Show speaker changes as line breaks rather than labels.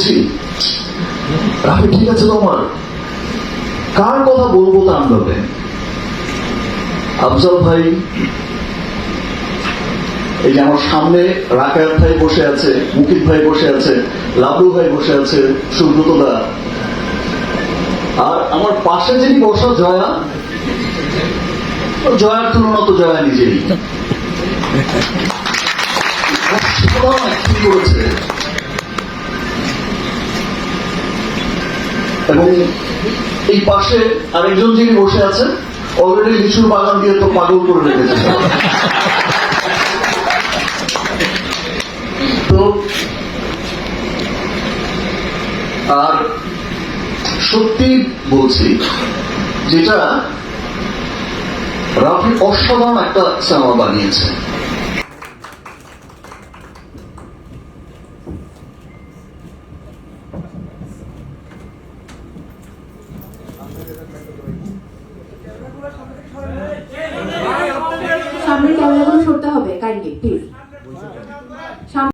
বলছি? রাফি ঠিক আছে তোমার কার কথা বলব তাণ্ডবে আফজল ভাই, এই যে আমার সামনে রাকায়াত ভাই বসে আছে, মুকিত ভাই বসে আছে, লাবলু ভাই বসে আছে, সুব্রত দা। আর আমার পাশে যিনি বসা জয়া জয়ার তুলনা তো জয়া নিজেই। acting করেছে? এবং এই পাশে আরেকজন যিনি বসে আছেন অলরেডি লিচুর বাগান দিয়ে তো পাগল করে রেখেছে। তো, আর সত্যি বলছি, যেটা রাফি অসাধারণ একটা সিনেমা বানিয়েছে।
সামনের ক্যামেরাগুলো সরতে হবে কাইন্ডলি প্লিজ